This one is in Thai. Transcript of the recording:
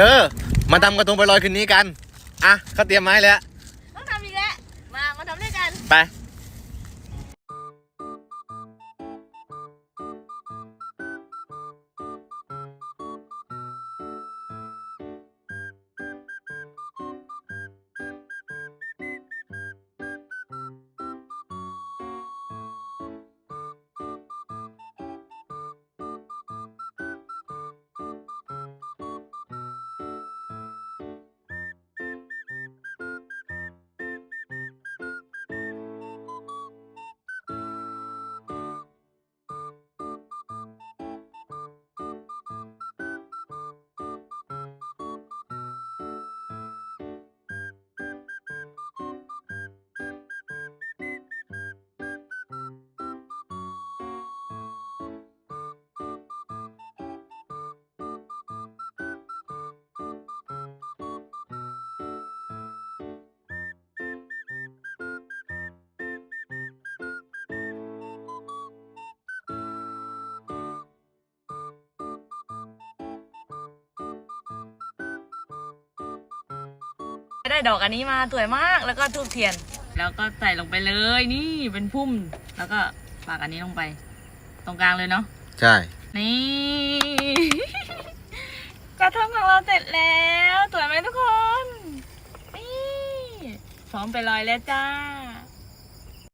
เธอ มาทำกระทงไปลอยคืนนี้กัน อะเขาเตรียมไม้แล้ว ต้องทำอีกแล้ว มา มาทำด้วยกัน ไป ได้ดอกอันนี้มาสวยมากแล้วก็ทูบเทียน แล้วก็ใส่ลงไปเลยนี่เป็นพุ่ม แล้วก็ปากอันนี้ลงไป ตรงกลางเลยเนาะใช่ นี่ กระทงของเราเสร็จแล้วสวยไหมทุกคนนี่พร้อมไปลอยแล้วจ้า